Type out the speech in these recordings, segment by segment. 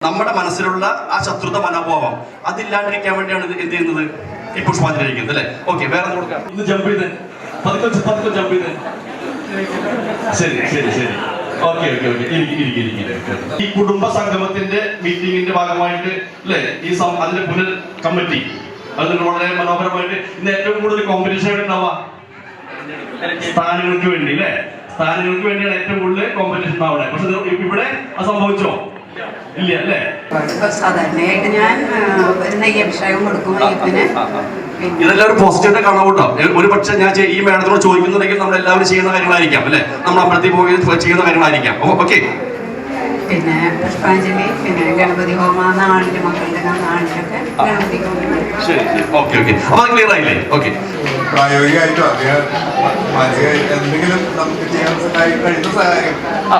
നമ്മുടെ മനസ്സിലുള്ള ആ ശത്രുത മനോഭാവം അതില്ലാണ്ടിരിക്കാൻ വേണ്ടിയാണ് ഇത് എന്ത് ചെയ്യുന്നത്? ഈ പുഷ്പാഞ്ജലി അല്ലേ? ഓക്കെ വേറെ കൊടുക്കാം? ജമ്പ് ചെയ്ത്. പതുക്കെ പതുക്കെ ജമ്പ് ചെയ്ത്. ശരി ശരി ശരി. ഓക്കെ ഓക്കെ ഓക്കെ ഈ കുടുംബ സംഗമത്തിന്റെ മീറ്റിംഗിന്റെ ഭാഗമായിട്ട് അല്ലേ? ഈ അതിന്റെ പുനർ കമ്മിറ്റി അതിന് വളരെ മനോഹരമായിട്ട് ഇന്ന് ഏറ്റവും കൂടുതൽ കോമ്പറ്റീഷൻ ഉണ്ടാവാ സ്ഥാനങ്ങൾക്ക് വേണ്ടി അല്ലേ? സ്ഥാനങ്ങൾക്ക് വേണ്ടിയാണ് ഏറ്റവും കൂടുതൽ കോമ്പറ്റീഷൻ അവിടെ പക്ഷെ ഇവിടെ സംഭവിച്ചോ? സാധാരണയായിട്ട് ഞാൻ കൊടുക്കും അയ്യപ്പന് ഇതെല്ലാം ഒരു പോസിറ്റീവ് കാണാൻ കേട്ടോ. ഒരു പക്ഷെ ഞാൻ ഈ മേഡത്തിനോട് ചോദിക്കുന്നുണ്ടെങ്കിൽ നമ്മൾ എല്ലാവരും ചെയ്യുന്ന കാര്യങ്ങളായിരിക്കാം അല്ലെ? നമ്മൾ അമ്പലത്തിൽ പോയി ചെയ്യുന്ന കാര്യങ്ങളായിരിക്കാം. ഓക്കെ. പിന്നെ പുഷ്പാഞ്ജലി പിന്നെ ഗണപതി ഹോമ നാളിൽ മക്കളുടെ നാളിലൊക്കെ ഗണപതി ഹോമം ശരി ശരി. Okay okay. അപ്പൊ അത് ക്ലിയർ ആയില്ലേ? ഓക്കെ. പ്രായോഗികമായിട്ടോ അല്ലെങ്കിൽ എന്തെങ്കിലും നമുക്ക് ചെയ്യാൻ കഴിയുന്ന സഹായം.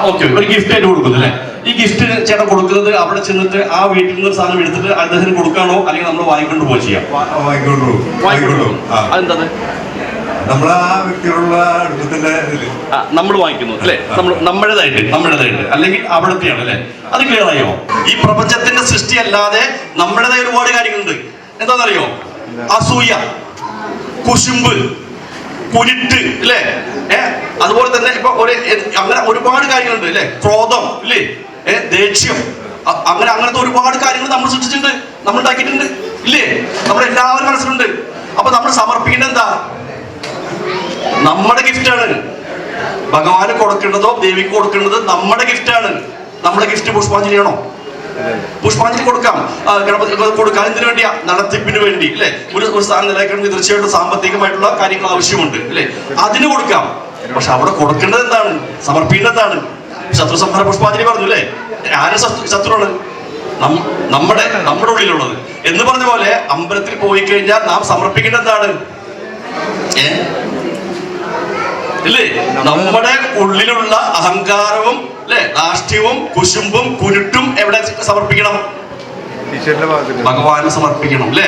ഓക്കെ ഒരു ഗിഫ്റ്റ് ആയിട്ട് ഈ ഗിഫ്റ്റ് ചേട്ടൻ കൊടുക്കുന്നത് അവിടെ ചെന്നിട്ട് ആ വീട്ടിൽ നിന്ന് സാധനം എടുത്തിട്ട് അദ്ദേഹത്തിന് കൊടുക്കാണോ? അല്ലെങ്കിൽ നമ്മൾ വാങ്ങിക്കൊണ്ട് പോയി ചെയ്യാം? വാ- വാങ്ങിക്കൊണ്ടു വാങ്ങിക്കൊണ്ടു അതെന്താ അതെന്താണ് നമ്മൾ ആ നമ്മൾ വാങ്ങിക്കുന്നു അല്ലെ? നമ്മൾ നമ്മുടേതായിട്ട് നമ്മുടേതായിട്ട്. അല്ലെങ്കിൽ അവിടത്തെയാണ് അല്ലെ? അത് ക്ലിയർ ആയോ? ഈ പ്രപഞ്ചത്തിന്റെ സൃഷ്ടി അല്ലാതെ നമ്മുടേതായ ഒരുപാട് കാര്യങ്ങളുണ്ട്. എന്താണെന്നറിയോ? അസൂയ കുശുമ്പ് കുരുട്ട് അല്ലേ? ഏ? അതുപോലെ തന്നെ ഇപ്പൊ ഒരു അങ്ങനെ ഒരുപാട് കാര്യങ്ങളുണ്ട് അല്ലേ? ക്രോധം ഇല്ലേ ഏ? ദേഷ്യം അങ്ങനെ അങ്ങനത്തെ ഒരുപാട് കാര്യങ്ങൾ നമ്മൾ സൃഷ്ടിച്ചിട്ടുണ്ട് നമ്മൾ ഉണ്ടാക്കിയിട്ടുണ്ട് ഇല്ലേ? നമ്മുടെ എല്ലാവരും മനസ്സിലുണ്ട്. അപ്പൊ നമ്മൾ സമർപ്പിക്കേണ്ടത് എന്താ? നമ്മുടെ ഗിഫ്റ്റാണ്. ഭഗവാന് കൊടുക്കേണ്ടതോ ദേവിക്ക് കൊടുക്കേണ്ടത് നമ്മുടെ ഗിഫ്റ്റാണ്. നമ്മുടെ ഗിഫ്റ്റ് പുഷ്പാഞ്ജലിയാണോ? പുഷ്പാഞ്ജലി കൊടുക്കാം. ഗണപതി കൊടുക്കാം എന്തിനു വേണ്ടിയാ? നടത്തിപ്പിന് വേണ്ടി അല്ലെ? ഒരു സ്ഥാനം നിലനിൽക്കണമെങ്കിൽ തീർച്ചയായിട്ടും സാമ്പത്തികമായിട്ടുള്ള കാര്യങ്ങൾ ആവശ്യമുണ്ട് അല്ലെ? അതിന് കൊടുക്കാം. പക്ഷെ അവിടെ കൊടുക്കേണ്ടത് എന്താണ്? സമർപ്പിക്കേണ്ടത് എന്താണ് ശത്രു സംഹാര പുഷ്പാഞ്ജലി പറഞ്ഞു അല്ലേ? ആരെ ശത്രു ശത്രുവാണ്? നമ്മുടെ നമ്മുടെ ഉള്ളിലുള്ളത്. എന്ന് പറഞ്ഞ പോലെ അമ്പലത്തിൽ പോയി കഴിഞ്ഞാൽ നാം സമർപ്പിക്കേണ്ടത് എന്താണ്? ഏ ഇല്ലേ? നമ്മുടെ ഉള്ളിലുള്ള അഹങ്കാരവും അല്ലെ ധാഷ്ട്യവും കുശുമ്പും കുരുട്ടും എവിടെ സമർപ്പിക്കണം? ഭഗവാന് സമർപ്പിക്കണം അല്ലേ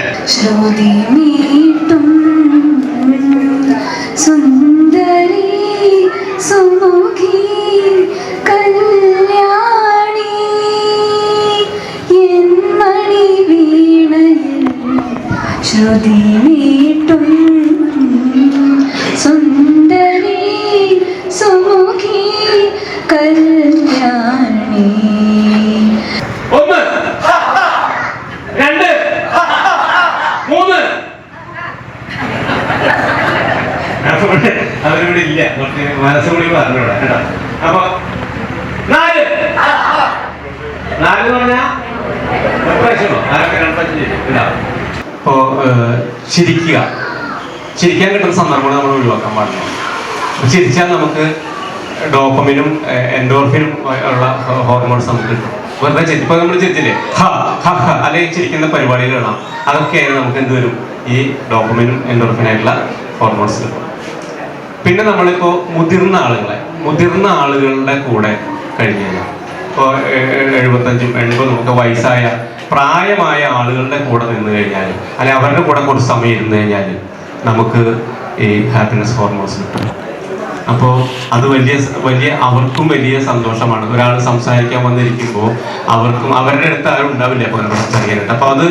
അവരിവിടെ ഇല്ല. മനസ്സുകൂടി പറഞ്ഞൂടെ കേട്ടോ? അപ്പൊ നാല്. നാല് അപ്പോ ചിരിക്കുക. ചിരിക്കാൻ കിട്ടുന്ന സന്ദർഭങ്ങൾ നമ്മൾ ഒഴിവാക്കാൻ പാടില്ല. ചിരിച്ചാൽ നമുക്ക് ഡോപ്പമിനും എൻഡോർഫിനും ഉള്ള ഹോർമോൺസ് നമുക്ക് കിട്ടും. വെറുതെ ചിരി ഇപ്പൊ നമ്മൾ ചിരിച്ചില്ലേ? അല്ലെങ്കിൽ ചിരിക്കുന്ന പരിപാടികൾ കാണാം. അതൊക്കെയാണ് നമുക്ക് എന്ത് വരും? ഈ ഡോപ്പമിനും എൻഡോർഫിനായിട്ടുള്ള ഹോർമോൺസ് കിട്ടും. പിന്നെ നമ്മളിപ്പോ മുതിർന്ന ആളുകളെ മുതിർന്ന ആളുകളുടെ കൂടെ കഴിഞ്ഞു കഴിഞ്ഞാൽ എഴുപത്തഞ്ചും എൺപതും ഒക്കെ വയസ്സായ പ്രായമായ ആളുകളുടെ കൂടെ നിന്ന് കഴിഞ്ഞാൽ അല്ലെ അവരുടെ കൂടെ കുറച്ച് സമയം ഇരുന്ന് കഴിഞ്ഞാൽ നമുക്ക് ഈ ഹാപ്പിനെസ് ഹോർമോൺസ് കിട്ടും. അപ്പോൾ അത് വലിയ വലിയ അവർക്കും വലിയ സന്തോഷമാണ്. ഒരാൾ സംസാരിക്കാൻ വന്നിരിക്കുമ്പോൾ അവർക്കും അവരുടെ അടുത്ത് ആരും ഉണ്ടാവില്ല സംസാരിക്കാനായിട്ട് അപ്പോൾ അത്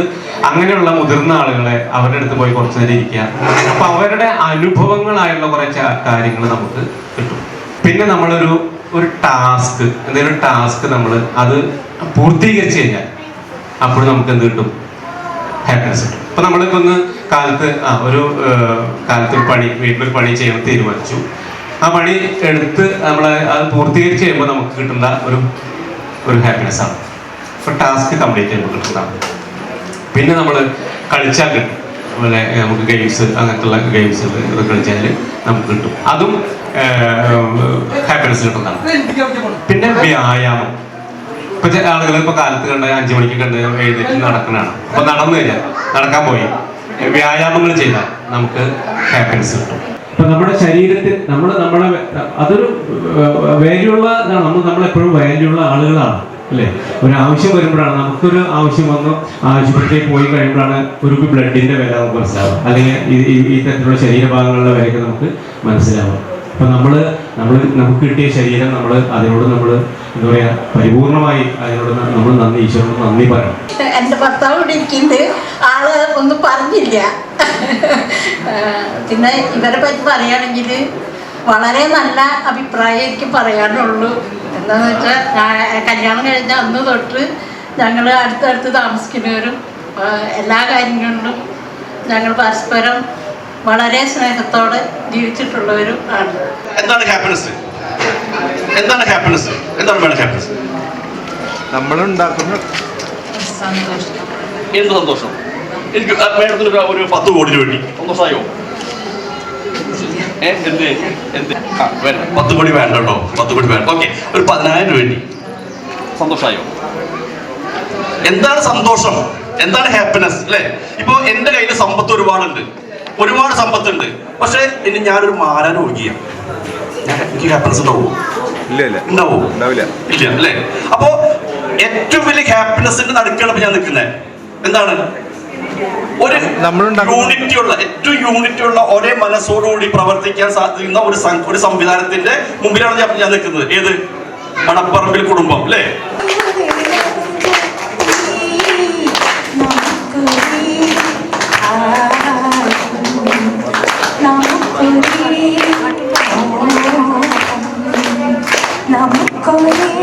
അങ്ങനെയുള്ള മുതിർന്ന ആളുകളെ അവരുടെ അടുത്ത് പോയി കുറച്ച് നേരം ഇരിക്കുക. അപ്പോൾ അവരുടെ അനുഭവങ്ങളായുള്ള കുറച്ച് കാര്യങ്ങൾ നമുക്ക് കിട്ടും. പിന്നെ നമ്മളൊരു ഒരു ടാസ്ക് എന്തെങ്കിലും ടാസ്ക് നമ്മൾ അത് പൂർത്തീകരിച്ച് കഴിഞ്ഞാൽ അപ്പോൾ നമുക്ക് എന്ത് കിട്ടും? ഹാപ്പിനെസ് കിട്ടും. ഇപ്പൊ നമ്മളിപ്പോ ഒന്ന് കാലത്ത് ആ ഒരു കാലത്ത് പണി വീട്ടിലൊരു പണി ചെയ്യാൻ തീരുമാനിച്ചു. ആ പണി എടുത്ത് നമ്മൾ അത് പൂർത്തീകരിച്ച് കഴിയുമ്പോൾ നമുക്ക് കിട്ടുന്ന ഒരു ഒരു ഹാപ്പിനെസ് ആണ്. ഇപ്പൊ ടാസ്ക് കംപ്ലീറ്റ് ചെയ്യുമ്പോൾ കിട്ടുന്നതാണ്. പിന്നെ നമ്മൾ കളിച്ചാൽ കിട്ടും. നമുക്ക് ഗെയിംസ് അങ്ങനത്തുള്ള ഗെയിംസ് ഇത് കളിച്ചാൽ നമുക്ക് കിട്ടും. അതും ഹാപ്പിനെസ് കിട്ടുന്നതാണ്. പിന്നെ വ്യായാമം. ഇപ്പൊ ചില ആളുകൾ ഇപ്പൊ കാലത്ത് കണ്ട് അഞ്ചു മണിക്ക് കണ്ട് എഴുന്നേറ്റ് നടക്കുന്നതാണ്. അപ്പൊ നടന്നു കഴിഞ്ഞാൽ നടക്കാൻ പോയി. വ്യായാമങ്ങൾ ചെയ്താൽ നമുക്ക് ഹാപ്പിനെസ് കിട്ടും. ഇപ്പൊ നമ്മുടെ ശരീരത്തിൽ നമ്മൾ നമ്മളെ അതൊരു വാല്യൂ ഉള്ള നമ്മൾ നമ്മളെപ്പോഴും വാല്യൂ ഉള്ള ആളുകളാണ് അല്ലേ? ഒരു ആവശ്യം വരുമ്പോഴാണ് നമുക്കൊരു ആവശ്യം വന്നു ആശുപത്രിയിൽ പോയി കഴിയുമ്പോഴാണ് ഒരു ബ്ലഡിന്റെ വില നമുക്ക് മനസ്സിലാവുക. അല്ലെങ്കിൽ ഈ തരത്തിലുള്ള ശരീരഭാഗങ്ങളുടെ വിലയൊക്കെ നമുക്ക് മനസ്സിലാവും അപ്പൊ നമ്മൾ നമ്മൾ നമുക്ക് കിട്ടിയ ശരീരം നമ്മൾ അതിനോട് നമ്മൾ എന്താ പറയാ പരിപൂർണമായി അതിനോട് നമ്മൾ നന്ദി ഈശ്വരനോട് നന്ദി പറയണം. എന്റെ ഭർത്താവ് ഇവിടെ ഇരിക്കുന്നുണ്ട്. ആൾ ഒന്നും പറഞ്ഞില്ല. പിന്നെ ഇവരെ പറ്റി പറയുകയാണെങ്കിൽ വളരെ നല്ല അഭിപ്രായം എനിക്ക് പറയാനുള്ളൂ. എന്താണെന്ന് വെച്ചാൽ ഞാൻ കല്യാണം കഴിഞ്ഞ അന്ന് തൊട്ട് ഞങ്ങൾ അടുത്തടുത്ത് താമസിക്കുന്നവരും എല്ലാ കാര്യങ്ങളിലും ഞങ്ങൾ പരസ്പരം വളരെ സ്നേഹത്തോടെ ജീവിച്ചിട്ടുള്ളവരും ആണ്. എന്താണ് ഹാപ്പിനെസ് എന്താണ് ഹാപ്പിനെസ് എന്താണ് വേണം ഹാപ്പിനെസ് നമ്മളുണ്ടാക്കുന്ന സന്തോഷം. എന്ത് സന്തോഷം? എനിക്ക് മേഡത്തിന് ഒരു- പത്ത് കോടി വേണ്ടി. സന്തോഷമായോ എന്ത്? എന്ത്? ആ വേണ്ട. പത്ത് കോടി വേണ്ട കേട്ടോ. പത്ത് കോടി വേണ്ട. ഓക്കെ ഒരു പതിനായിരം വേണ്ടി. സന്തോഷമായോ എന്താണ് സന്തോഷം? എന്താണ് ഹാപ്പിനെസ് അല്ലേ? ഇപ്പൊ എന്റെ കയ്യിൽ സമ്പത്ത് ഒരുപാടുണ്ട്. ഒരുപാട് സമ്പത്തുണ്ട്. പക്ഷെ ഇനി ഞാനൊരു മാരാൻ ഒഴുകിയ. ഞാൻ എനിക്ക് ഹാപ്പിനെസ് ഉണ്ടാവും ഇല്ല ഇല്ല. ഉണ്ടാവോ ഉണ്ടാവില്ല. ഇല്ല അല്ലേ? അപ്പോ ഏറ്റവും വലിയ ഹാപ്പിനെസിന്റെ നടുക്കാണ് ഞാൻ നിൽക്കുന്നത് എന്താണ്? ഒരു യൂണിറ്റി ഉള്ള ഏറ്റവും യൂണിറ്റി ഉള്ള ഒരേ മനസ്സോടുകൂടി പ്രവർത്തിക്കാൻ സാധിക്കുന്ന ഒരു ഒരു സംവിധാനത്തിന്റെ മുമ്പിലാണ് ഞാൻ ഞാൻ നിൽക്കുന്നത്. ഏത്? മണപ്പറമ്പിൽ കുടുംബം അല്ലേ? ഒരു